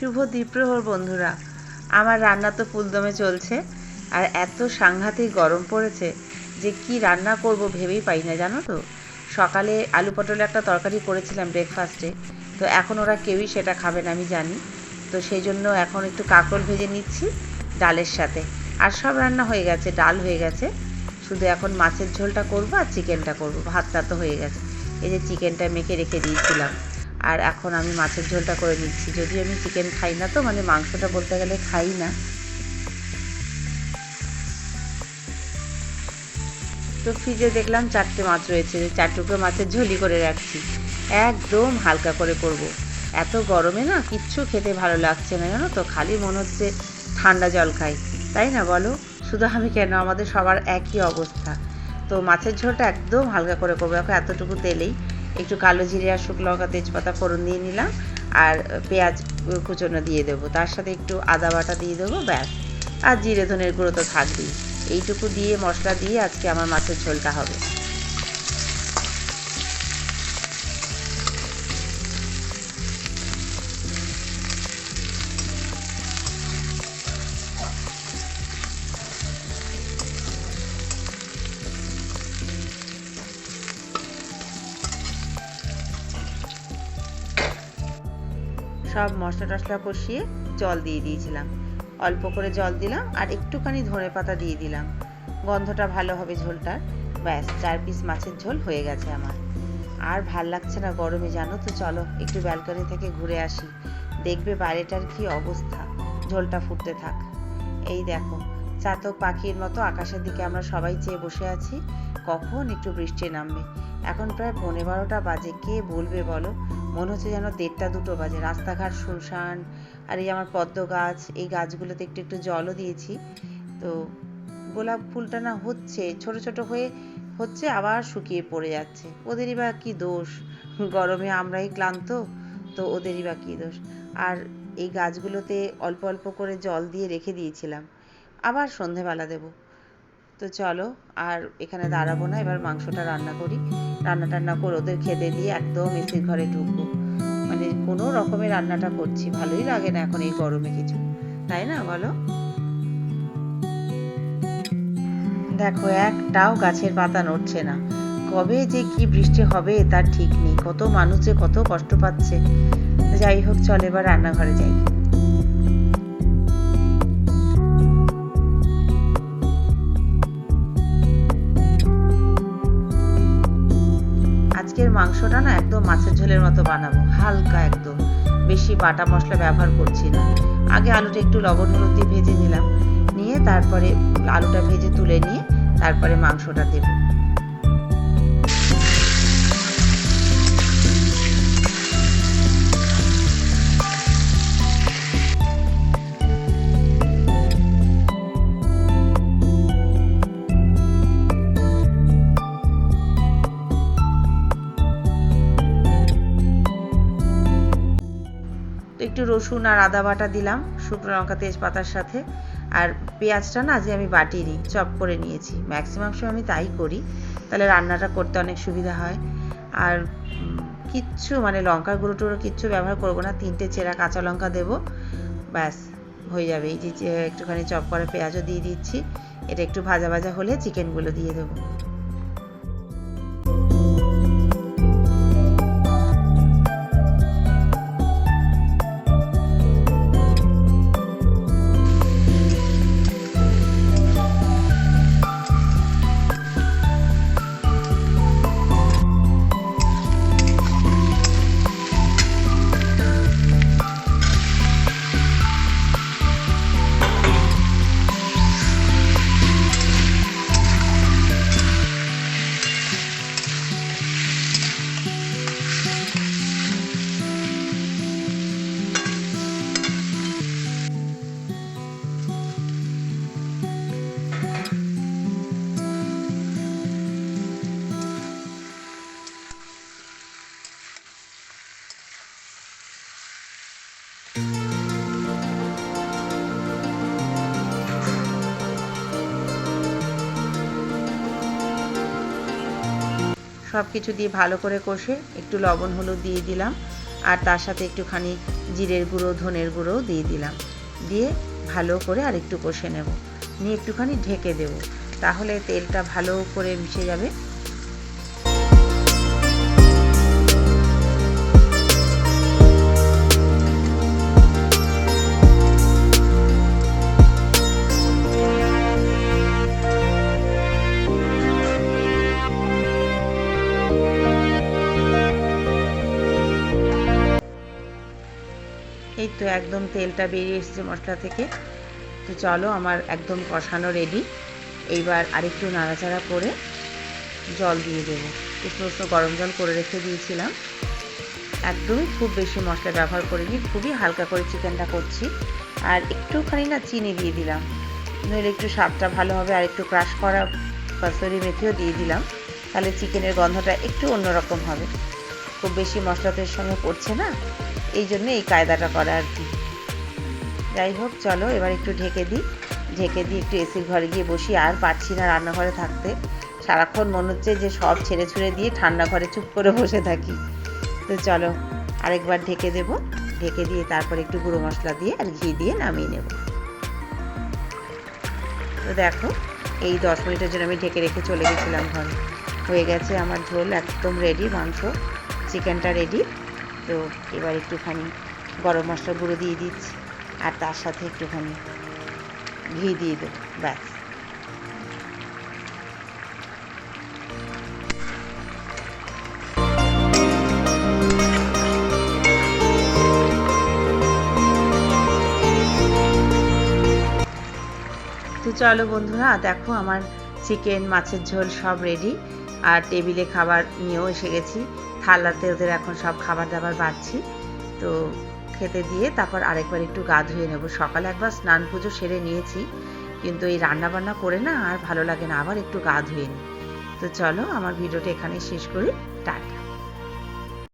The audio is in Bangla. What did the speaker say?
শুভ দ্বীপ্রহর বন্ধুরা। আমার রান্না তো ফুলদমে চলছে, আর এত সাংঘাতিক গরম পড়েছে যে কি রান্না করব ভেবেই পাই না, জানো তো? সকালে আলু পটলের একটা তরকারি করেছিলাম ব্রেকফাস্টে তো এখন ওরা কেউই সেটা খাবে না, আমি জানি। তো সেই জন্য এখন একটু কাঁকরোল ভেজে নিচ্ছি ডালের সাথে। আর সব রান্না হয়ে গেছে, ডাল হয়ে গেছে। শুধু এখন মাছের ঝোলটা করব আর চিকেনটা করব, ভাতটা তো হয়ে গেছে। এই যে চিকেনটা মেখে রেখে দিয়েছিলাম। আর এখন আমি মাছের ঝোলটা করে নিচ্ছি। যদি আমি চিকেন খাই না তো মানে মাংসটা বলতে গেলে খাই না। তো ফ্রিজে দেখলাম চারটে মাছ রয়েছে। চার টুকরো মাছের ঝোলই করে রাখছি। একদম হালকা করে করব। এত গরমে না কিচ্ছু খেতে ভালো লাগছে না, জানো তো? খালি মনে হচ্ছে ঠান্ডা জল খাই। তাই না বলো? শুধু আমি কেন? আমাদের সবার একই অবস্থা। তো মাছের ঝোলটা একদম হালকা করে করব। এখন এতটুকু তেলেই একটু কালো জিরে আর শুকনো লঙ্কা, তেজপাতা ফোড়ন দিয়ে নিলাম, আর পেঁয়াজ কুচনো দিয়ে দেবো। তার সাথে একটু আদা বাটা দিয়ে দেবো, ব্যাস। আর জিরে ধনের গুঁড়ো তো থাকবেই। এইটুকু দিয়ে মশলা দিয়ে আজকে আমার মাছের ঝোলটা হবে। সব মশলা টশলা কষিয়ে জল দিয়ে দিয়েছিলাম। অল্প করে জল দিলাম আর একটুখানি ধনে পাতা দিয়ে দিলাম। গন্ধটা ভালো হবে ঝোলটার। ব্যাস, চার পিস মাছের ঝোল হয়ে গেছে আমার। আর ভালো লাগছে না গরমে, জানো তো? চলো, একটু ব্যালকনি থেকে ঘুরে আসি। দেখবে বাইরেটার কি অবস্থা। ঝোলটা ফুটতে থাক। এই দেখো, চাতক পাখির মতো আকাশের দিকে আমরা সবাই চেয়ে বসে আছি। কখন একটু বৃষ্টি নামবে? এখন প্রায় পনেরো বারোটা বাজে। কে বলবে বলো? মনে হচ্ছে যেন দেড়টা দুটো বাজে। রাস্তাঘাট শুনশান আর এই আমার পদ্ম গাছ, এই গাছগুলোতে একটু একটু জলও দিয়েছি। তো গোলাপ ফুলটা না হচ্ছে, ছোট ছোট হয়ে হচ্ছে, আবার শুকিয়ে পড়ে যাচ্ছে। ওদেরই বা কী দোষ? গরমে আমরাই ক্লান্ত, তো ওদেরই বা কী দোষ? আর এই গাছগুলোতে অল্প অল্প করে জল দিয়ে রেখে দিয়েছিলাম। আবার সন্ধেবেলা দেব। তো চলো, আর এখানে দাঁড়াবো না, এবার মাংসটা রান্না করি। রান্না টান্না করে ওদের খেতে দিয়ে একদম এসির ঘরে ঢুকবো। মানে কোনো রকমের রান্নাটা করছি, ভালোই লাগে না এখন এই গরমে কিছু। তাই না, বলো? দেখো, একটাও গাছের পাতা নড়ছে না। কবে যে কি বৃষ্টি হবে তার ঠিক নেই, কত মানুষ যে কত কষ্ট পাচ্ছে। যাই হোক, চল এবার রান্নাঘরে যাই। আজকের মাংসটা না একদম মাছের ঝোলের মতো বানাবো, হালকা একদম। বেশি বাটা মশলা ব্যবহার করছি না। আগে আলুটা একটু লবণ হলুদ দিয়ে ভেজে নিলাম। নিয়ে তারপরে আলুটা ভেজে তুলে নিয়ে তারপরে মাংসটা দেব। একটু রসুন আর আদা বাটা দিলাম, শুকনো লঙ্কা, তেজপাতার সাথে। আর পেঁয়াজটা না আজকে আমি বাটিনি চপ করে নিয়েছি। ম্যাক্সিমাম সময় আমি তাই করি। তাহলে রান্নাটা করতে অনেক সুবিধা হয়। আর কিচ্ছু মানে লঙ্কার গুঁড়ো টুড়ো কিচ্ছু ব্যবহার করব না। তিনটে চেরা কাঁচা লঙ্কা দেবো। ব্যাস, হয়ে যাবে। এই যে যে একটুখানি চপ করে পেঁয়াজও দিয়ে দিচ্ছি। এটা একটু ভাজা ভাজা হলে চিকেনগুলো দিয়ে দেবো। সব কিছু দিয়ে ভালো করে কষে একটু লবণ, হলুদ দিয়ে দিলাম। আর তার সাথে একটুখানি জিরের গুঁড়ো, ধনের গুঁড়োও দিয়ে দিলাম। দিয়ে ভালো করে আর একটু কষে নেব। নিয়ে একটুখানি ঢেকে দেব। তাহলে তেলটা ভালো করে মিশে যাবে। এই তো একদম তেলটা বেরিয়ে এসেছে মশলা থেকে। তো চলো আমার একদম কষানো রেডি এইবার আরেকটু নাড়াচাড়া করে জল দিয়ে দেবো। উষ্ণ উষ্ণ গরম জল করে রেখে দিয়েছিলাম। একদমই খুব বেশি মশলা ব্যবহার করিনি, খুবই হালকা করে চিকেনটা করছি। আর একটুখানি না চিনি দিয়ে দিলাম। নইলে একটু স্বাদটা ভালো হবে আর একটু ক্রাশ করা কসুরি মেথিও দিয়ে দিলাম। তাহলে চিকেনের গন্ধটা একটু অন্যরকম হবে। খুব বেশি মশলা তো এর সঙ্গে পড়ছে না? এই জন্য এই কায়দাটা করা আর কি। যাই হোক, চলো এবার একটু ঢেকে দিই। ঢেকে দিয়ে একটু এসির ঘরে গিয়ে বসি। আর পারছি না রান্নাঘরে থাকতে। সারাক্ষণ মনে হচ্ছে যে সব ছেড়ে ছুড়ে দিয়ে ঠান্ডা ঘরে চুপ করে বসে থাকি। তো চলো, আরেকবার ঢেকে দেব। ঢেকে দিয়ে তারপর একটু গুঁড়ো মশলা দিয়ে আর ঘি দিয়ে নামিয়ে নেব। তো দেখো, এই দশ মিনিটের জন্য আমি ঢেকে রেখে চলে গেছিলাম ঘরে। হয়ে গেছে আমার ঝোল একদম রেডি মাংস। চিকেনটা রেডি তো এবার একটুখানি গরম মশলা গুঁড়ো দিয়ে দিচ্ছি। আর তার সাথে একটুখানি ঘি দিয়ে দেবো, ব্যাস। তো চলো বন্ধুরা, দেখো আমার চিকেন, মাছের ঝোল সব রেডি আর টেবিলে খাবার নিয়েও এসে গেছি। থালাতে ওদের এখন সব খাবার দাবার বাড়ছি। তো খেতে দিয়ে তারপর আরেকবার একটু গা ধুয়ে নেব। সকালে একবার স্নান পুজো সেরে নিয়েছি, কিন্তু এই রান্না বান্না করে না আর ভালো লাগে না। আবার একটু গা ধুয়ে নিই। তো চলো, আমার ভিডিওটা এখানে শেষ করি। টাটা।